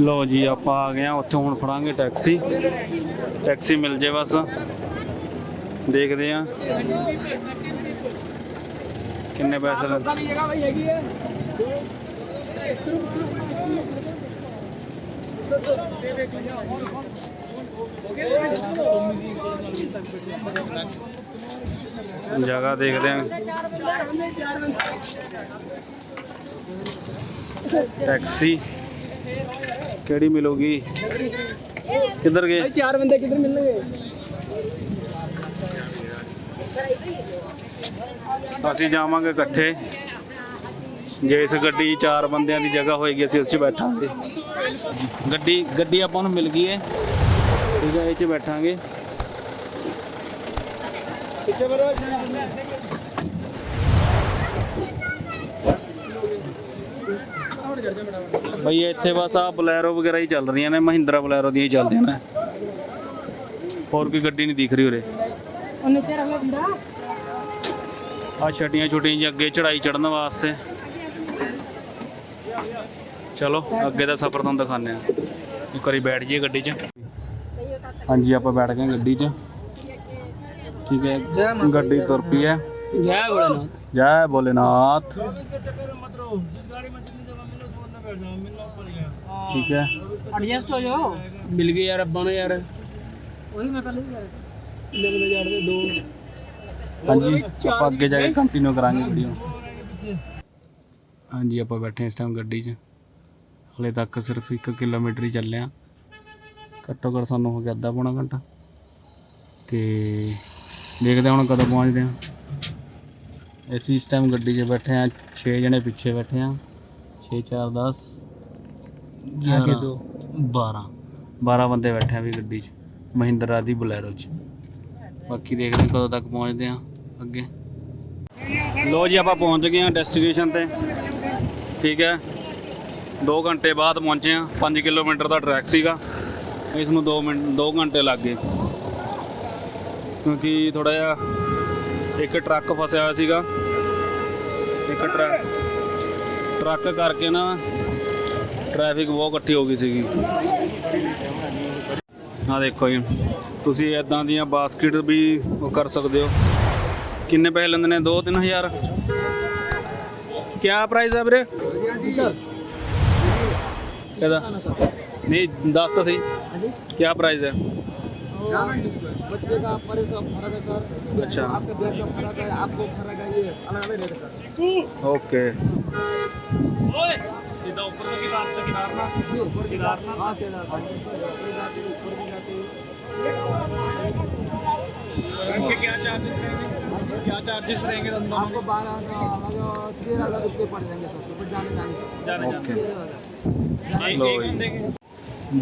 ਲੋ ਜੀ ਆਪਾਂ ਆ ਗਏ ਆ ਉੱਥੇ ਹੁਣ ਫੜਾਂਗੇ ਟੈਕਸੀ। ਟੈਕਸੀ ਮਿਲ ਜੇ ਬਸ। ਦੇਖਦੇ ਆ ਕਿੰਨੇ ਪੈਸੇ ਲੱਗ ਜਗ੍ਹਾ ਦੇਖਦੇ ਆ ਟੈਕਸੀ। ਕਿਹੜੀ ਮਿਲੂਗੀ? ਕਿੱਧਰ ਗਏ? ਚਾਰ ਬੰਦੇ ਕਿੱਧਰ ਮਿਲਣਗੇ? ਅਸੀਂ ਜਾਵਾਂਗੇ ਇਕੱਠੇ। ਜੇ ਇਸ ਗੱਡੀ ਚਾਰ ਬੰਦਿਆਂ ਦੀ ਜਗ੍ਹਾ ਹੋਏਗੀ ਅਸੀਂ ਉਸ 'ਚ ਬੈਠਾਂਗੇ। ਗੱਡੀ ਗੱਡੀ ਆਪਾਂ ਨੂੰ ਮਿਲ ਗਈ ਹੈ ਠੀਕ ਹੈ ਇਹ 'ਚ ਬੈਠਾਂਗੇ। ਪਿੱਛੇ ਬਈ ਇੱਥੇ ਬਸ ਆ ਬਲੈਰੋ ਵਗੈਰਾ ਹੀ ਚੱਲ ਰਹੀਆਂ ਨੇ ਮਹਿੰਦਰਾ ਬਲੈਰੋ ਦੀਆਂ ਹੀ ਚੱਲਦੀਆਂ ਨੇ। ਹੋਰ ਕੋਈ ਗੱਡੀ ਨਹੀਂ ਦਿਖ ਰਹੀ ਉਰੇ। ਉਹਨੇ ਆ ਛਟੀਆਂ ਛੁੱਟੀਆਂ ਜੀ ਅੱਗੇ ਚੜਾਈ ਚੜਨ ਵਾਸਤੇ। ਚਲੋ ਅੱਗੇ ਦਾ ਸਫ਼ਰ ਤੁਹਾਨੂੰ ਦਿਖਾਉਂਦੇ ਆ ਇੱਕ ਵਾਰੀ ਬੈਠ ਜਾਈਏ ਗੱਡੀ 'ਚ। ਹਾਂਜੀ ਆਪਾਂ ਬੈਠ ਗਏ ਗੱਡੀ 'ਚ। ਠੀਕ ਹੈ ਗੱਡੀ ਤੁਰ ਪਈ ਹੈ। ਜੈ ਬੋਲਣਾ ਜੈ ਭੋਲੇਨਾਥ। ਠੀਕ ਹੈ। ਐਡਜਸਟ ਹੋ ਜਾਓ। ਮਿਲ ਗਏ ਯਾਰ ਅੱਬਾ ਨੂੰ ਯਾਰ। ਉਹੀ ਮੈਂ ਪਹਿਲੇ ਵੀ ਯਾਰ ਕਿੰਨੇ ਬੰਦੇ ਚੜਦੇ ਦੋ ਹਾਂਜੀ ਆਪਾਂ ਅੱਗੇ ਜਾ ਕੇ ਕੰਟੀਨਿਊ ਕਰਾਂਗੇ ਵੀਡੀਓ ਹਾਂਜੀ ਆਪਾਂ ਬੈਠੇ ਇਸ ਟਾਈਮ ਗੱਡੀ 'ਚ। ਹਲੇ ਤੱਕ ਸਿਰਫ 1 ਕਿਲੋਮੀਟਰ ਹੀ ਚੱਲੇ ਆ ਘੱਟੋ ਘੱਟ ਸਾਨੂੰ ਹੋ ਗਿਆ ਅੱਧਾ ਪੌਣਾ ਘੰਟਾ। ਤੇ ਦੇਖਦੇ ਹਾਂ ਹੁਣ ਕਦੋਂ ਪਹੁੰਚਦੇ ਆ ਅਸੀਂ ਇਸ ਟਾਈਮ ਗੱਡੀ 'ਚ ਬੈਠੇ ਆ 6 ਜਣੇ ਪਿੱਛੇ ਬੈਠੇ ਆ 6 4 10 11 12 12 ਬੰਦੇ ਬੈਠੇ ਆ ਵੀ ਗੱਡੀ 'ਚ ਮਹਿੰਦਰਾ ਦੀ ਬਲੈਰੋ 'ਚ। ਬਾਕੀ ਦੇਖਦੇ ਕਦੋਂ ਤੱਕ ਪਹੁੰਚਦੇ ਆ ਅੱਗੇ। ਲੋ ਜੀ ਆਪਾਂ ਪਹੁੰਚ ਗਏ ਆ ਡੈਸਟੀਨੇਸ਼ਨ ਤੇ। ਠੀਕ ਹੈ। 2 ਘੰਟੇ ਬਾਅਦ ਪਹੁੰਚੇ ਆ 5 ਕਿਲੋਮੀਟਰ ਦਾ ਟਰੈਕ ਸੀਗਾ। ਇਸ ਨੂੰ 2 ਮਿੰਟ 2 ਘੰਟੇ ਲੱਗ ਗਏ। ਕਿਉਂਕਿ ਥੋੜਾ ਜਿਹਾ ਇੱਕ ਟਰੱਕ ਫਸਿਆ ਹੋਇਆ ਸੀਗਾ। ਇੱਕ ਟਰੱਕ ਟਰੱਕ ਕਰਕੇ ਨਾ ਟ੍ਰੈਫਿਕ ਬਹੁਤ ਇਕੱਠੀ ਹੋ ਗਈ ਸੀਗੀ ਆ ਦੇਖੋ ਜੀ ਤੁਸੀਂ ਇਦਾਂ ਦੀਆਂ ਬਾਸਕਟ ਵੀ ਉਹ ਕਰ ਸਕਦੇ ਹੋ ਕਿੰਨੇ ਪੈਸੇ ਲੈਂਦੇ ਨੇ 2-3000 ਕਿਆ ਪ੍ਰਾਈਸ ਹੈ ਵੀਰੇ ਜੀ ਸਰ ਇਹਦਾ ਨਹੀਂ ਦੱਸ ਤਾਂ ਸਹੀ ਕਿਆ ਪ੍ਰਾਈਸ ਹੈ बच्चे का पर सब फर्क है सर अच्छा आपके बैग का फर्क है आपको फर्क है ये अलग अलग रेट है सर ਓਕੇ सीधा ऊपर का किनार तक किनार ना जी ऊपर किनार ना हां किनार ऊपर जाते ऊपर भी जाते उनके क्या चार्जेस रहेंगे क्या चार्जेस रहेंगे आपको बारह का अलग तेरह हजार रुपये पड़ जाएंगे सर ऊपर जाने जाने ਓਕੇ तेरह हजार ਲੋ ਜੀ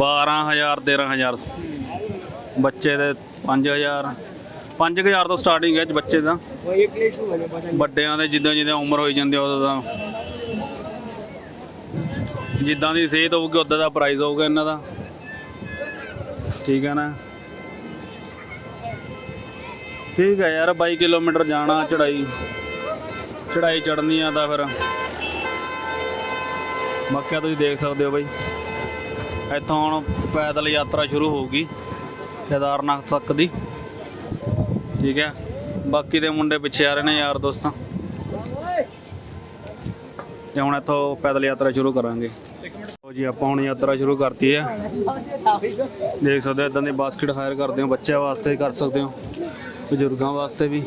12000 13000 ਬੱਚੇ ਦੇ 5000 5000 ਤੋਂ ਸਟਾਰਟਿੰਗ ਹੈ ਬੱਚੇ ਦਾ वो एक प्लेट हो गया ਵੱਡਿਆਂ ਦੇ ਜਿੱਦਾਂ ਜਿੱਦਾਂ ਉਮਰ ਹੋਈ ਜਾਂਦੀ ਆ ਉਦੋਂ ਦਾ ਜਿੱਦਾਂ ਦੀ ਸਿਹਤ ਹੋਊਗੀ, ਉਦਾਂ ਦਾ ਪ੍ਰਾਈਸ ਹੋਊਗਾ ਇਹਨਾਂ ਦਾ। ਠੀਕ ਹੈ ਨਾ? ਠੀਕ ਹੈ ਯਾਰ 22 ਕਿਲੋਮੀਟਰ ਜਾਣਾ ਚੜਾਈ। ਚੜਾਈ ਚੜਨੀ ਆ ਤਾਂ ਫਿਰ। ਬਾਕੀ ਤੁਸੀਂ ਦੇਖ ਸਕਦੇ ਹੋ ਬਾਈ। ਇੱਥੋਂ ਹੁਣ ਪੈਦਲ ਯਾਤਰਾ ਸ਼ੁਰੂ ਹੋਊਗੀ, ਕੇਦਾਰਨਾਥ ਤੱਕ ਦੀ। ਠੀਕ ਹੈ ਬਾਕੀ ਦੇ ਮੁੰਡੇ ਪਿੱਛੇ ਆ ਰਹੇ ਨੇ ਯਾਰ ਦੋਸਤਾਂ। ਤੇ ਹੁਣ ਇੱਥੋਂ ਪੈਦਲ ਯਾਤਰਾ ਸ਼ੁਰੂ ਕਰਾਂਗੇ। ਲਓ ਜੀ, ਆਪਾਂ ਹੁਣ ਯਾਤਰਾ ਸ਼ੁਰੂ ਕਰਤੀ ਹੈ। ਦੇਖ ਸਕਦੇ ਹੋ, ਇਦਾਂ ਦੀ ਬਾਸਕਟ ਹਾਇਰ ਕਰਦੇ ਹੋ, ਬੱਚਿਆਂ ਵਾਸਤੇ ਕਰ ਸਕਦੇ ਹੋ, ਬਜ਼ੁਰਗਾਂ ਵਾਸਤੇ ਵੀ।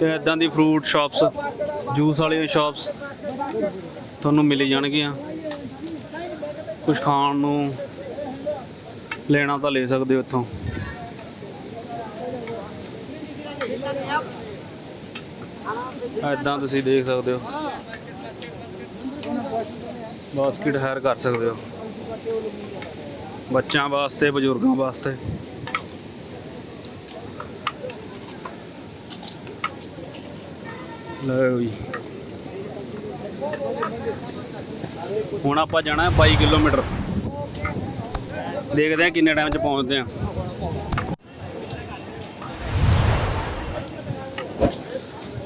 ਤੇ ਇਦਾਂ ਦੀ ਫਰੂਟ ਸ਼ਾਪਸ ਜੂਸ ਵਾਲੀਆਂ ਸ਼ਾਪਸ ਤੁਹਾਨੂੰ ਮਿਲ ਜਾਣਗੀਆਂ। ਕੁਝ ਖਾਣ ਨੂੰ ਲੈਣਾ ਤਾਂ ਲੈ ਸਕਦੇ ਹੋ ਇੱਥੋਂ। ਇਦਾਂ ਤੁਸੀਂ ਦੇਖ ਸਕਦੇ ਹੋ। ਬਾਸਕਟ ਹਾਇਰ ਕਰ ਸਕਦੇ ਹੋ। ਬੱਚਿਆਂ ਵਾਸਤੇ, ਬਜ਼ੁਰਗਾਂ ਵਾਸਤੇ। ਲਓ ਜੀ। ਹੁਣ ਆਪਾਂ ਜਾਣਾ ਹੈ 22 ਕਿਲੋਮੀਟਰ। ਦੇਖਦੇ ਹਾਂ ਕਿੰਨੇ ਟਾਈਮ 'ਚ ਪਹੁੰਚਦੇ ਹਾਂ।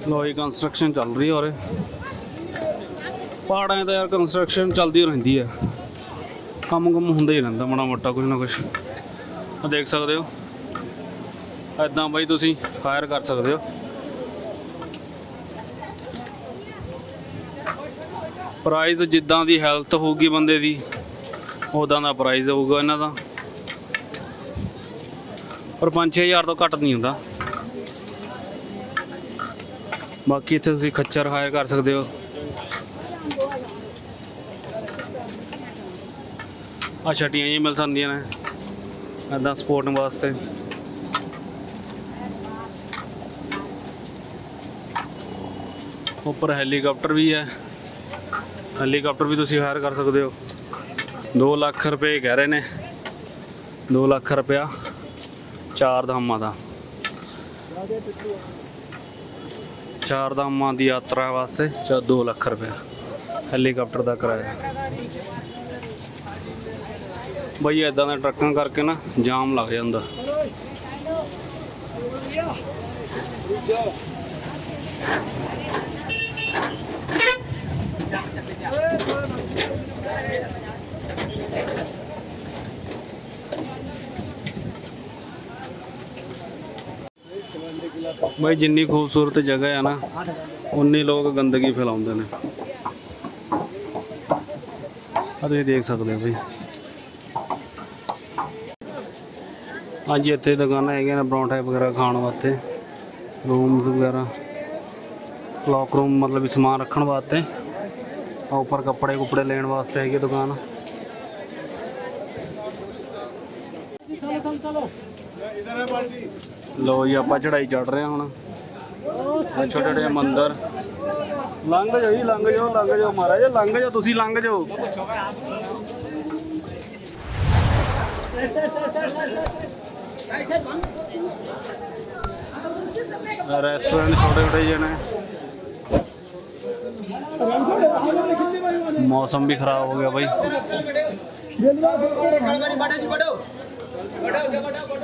ਲੋ ਇਹ ਕੰਸਟਰਕਸ਼ਨ ਚੱਲ ਰਹੀ ਹੈ ਔਰ ਪਹਾੜਾਂ 'ਤੇ ਯਾਰ ਕੰਸਟਰਕਸ਼ਨ ਚੱਲਦੀ ਰਹਿੰਦੀ ਹੈ ਕੰਮ ਕੰਮ ਹੁੰਦਾ ਹੀ ਰਹਿੰਦਾ ਮਾੜਾ ਮੋਟਾ ਕੁਝ ਨਾ ਕੁਝ ਆ ਦੇਖ ਸਕਦੇ ਹੋ। ਐਦਾਂ ਬਾਈ ਤੁਸੀਂ ਹਾਇਰ ਕਰ ਸਕਦੇ ਹੋ। ਪ੍ਰਾਈਸ ਜਿੱਦਾਂ ਦੀ ਹੈਲਥ ਹੋਊਗੀ ਬੰਦੇ ਦੀ ਉਦਾਂ ਦਾ ਪ੍ਰਾਈਸ ਹੋਊਗਾ ਇਹਨਾਂ ਦਾ। ਪਰ 5-6000 ਤੋਂ ਘੱਟ ਨਹੀਂ ਹੁੰਦਾ। ਬਾਕੀ ਇੱਥੇ ਤੁਸੀਂ ਖੱਚਰ ਹਾਇਰ ਕਰ ਸਕਦੇ ਹੋ। ਆ ਛਟੀਆਂ ਜੀ ਮਿਲ ਸਕਦੀਆਂ ਨੇ। ਐਦਾਂ ਸਪੋਰਟ ਵਾਸਤੇ। ਉੱਪਰ ਹੈਲੀਕਾਪਟਰ ਵੀ ਹੈ। ਹੈਲੀਕਾਪਟਰ ਵੀ ਤੁਸੀਂ ਹਾਇਰ ਕਰ ਸਕਦੇ ਹੋ। 2 ਲੱਖ ਰੁਪਏ ਕਹਿ ਰਹੇ ਨੇ। 2 ਲੱਖ ਰੁਪਇਆ ਚਾਰ ਧਾਮਾਂ ਦਾ। ਚਾਰ ਧਾਮਾਂ ਦੀ ਯਾਤਰਾ ਵਾਸਤੇ ਚਾ 2 ਲੱਖ ਰੁਪਇਆ ਹੈਲੀਕਾਪਟਰ ਦਾ ਕਿਰਾਇਆ। ਬਈ ਇਦਾਂ ਦਾ ਟਰੱਕਾਂ ਕਰਕੇ ਨਾ ਜਾਮ ਲੱਗ ਜਾਂਦਾ। ਬਈ ਜਿੰਨੀ ਖੂਬਸੂਰਤ ਜਗ੍ਹਾ ਹੈ ਨਾ ਉਨੀ ਲੋਕ ਗੰਦਗੀ ਫੈਲਾਉਂਦੇ ਨੇ। ਆ ਤੁਸੀਂ ਦੇਖ ਸਕਦੇ ਹੋ ਬਈ। ਹਾਂਜੀ, ਇੱਥੇ ਦੁਕਾਨਾਂ ਹੈਗੀਆਂ ਨੇ, ਪਰੌਂਠੇ ਵਗੈਰਾ ਖਾਣ ਵਾਸਤੇ। ਰੂਮਸ ਵਗੈਰਾ। ਕਲੌਕ ਰੂਮ ਮਤਲਬ ਵੀ ਸਮਾਨ ਰੱਖਣ ਵਾਸਤੇ। ਆ ਉੱਪਰ ਕੱਪੜੇ ਕੁਪੜੇ ਲੈਣ ਵਾਸਤੇ ਹੈਗੀ ਦੁਕਾਨ। ਲੋ ਜੀ, ਆਪਾਂ ਚੜਾਈ ਚੜ ਰਹੇ ਹਾਂ ਹੁਣ। ਛੋਟੇ ਛੋਟੇ ਮੰਦਰ। ਲੰਘ ਜਾਓ ਜੀ, ਲੰਘ ਜਾਓ ਲੰਘ ਜਾਓ ਮਹਾਰਾਜ, ਲੰਘ ਜਾਓ, ਤੁਸੀਂ ਲੰਘ ਜਾਓ। ਰੈਸਟੋਰੈਂਟ ਛੋਟੇ ਛੋਟੇ ਜਿਹੇ ਨੇ ਮੌਸਮ ਵੀ ਖਰਾਬ ਹੋ ਗਿਆ ਬਾਈ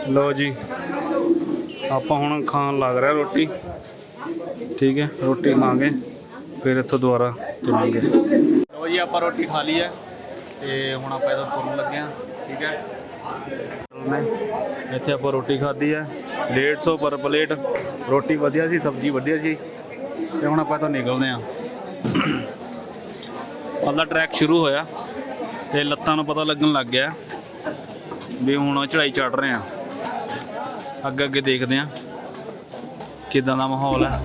ਲੋ ਜੀ ਆਪਾਂ ਹੁਣ ਖਾਣ ਲੱਗ ਰਿਹਾ ਰੋਟੀ ਠੀਕ ਹੈ ਰੋਟੀ ਖਾਵਾਂਗੇ ਫਿਰ ਇੱਥੋਂ ਦੁਬਾਰਾ ਤੁਰਾਂਗੇ ਲੋ ਜੀ ਆਪਾਂ ਰੋਟੀ ਖਾ ਲਈ ਹੈ ਤੇ ਹੁਣ ਆਪਾਂ ਇਹਦਾ ਤੁਰਨ ਲੱਗੇ ਹਾਂ ਠੀਕ ਹੈ ਨੇ ਇੱਥੇ ਆਪਾਂ ਰੋਟੀ ਖਾਧੀ ਹੈ 150 ਪਰ ਪਲੇਟ। ਰੋਟੀ ਵਧੀਆ ਸੀ, ਸਬਜ਼ੀ ਵਧੀਆ ਸੀ। ਤੇ ਹੁਣ ਆਪਾਂ ਇੱਥੋਂ ਨਿਕਲਦੇ ਹਾਂ ਉਹਦਾ ਟਰੈਕ ਸ਼ੁਰੂ ਹੋਇਆ। ਤੇ ਲੱਤਾਂ ਨੂੰ ਪਤਾ ਲੱਗਣ ਲੱਗ ਗਿਆ ਵੀ ਹੁਣ ਚੜਾਈ ਚੜ ਰਹੇ ਆ। ਅੱਗੇ ਅੱਗੇ ਦੇਖਦੇ ਆ ਕਿਦਾਂ ਦਾ ਮਾਹੌਲ ਹੈ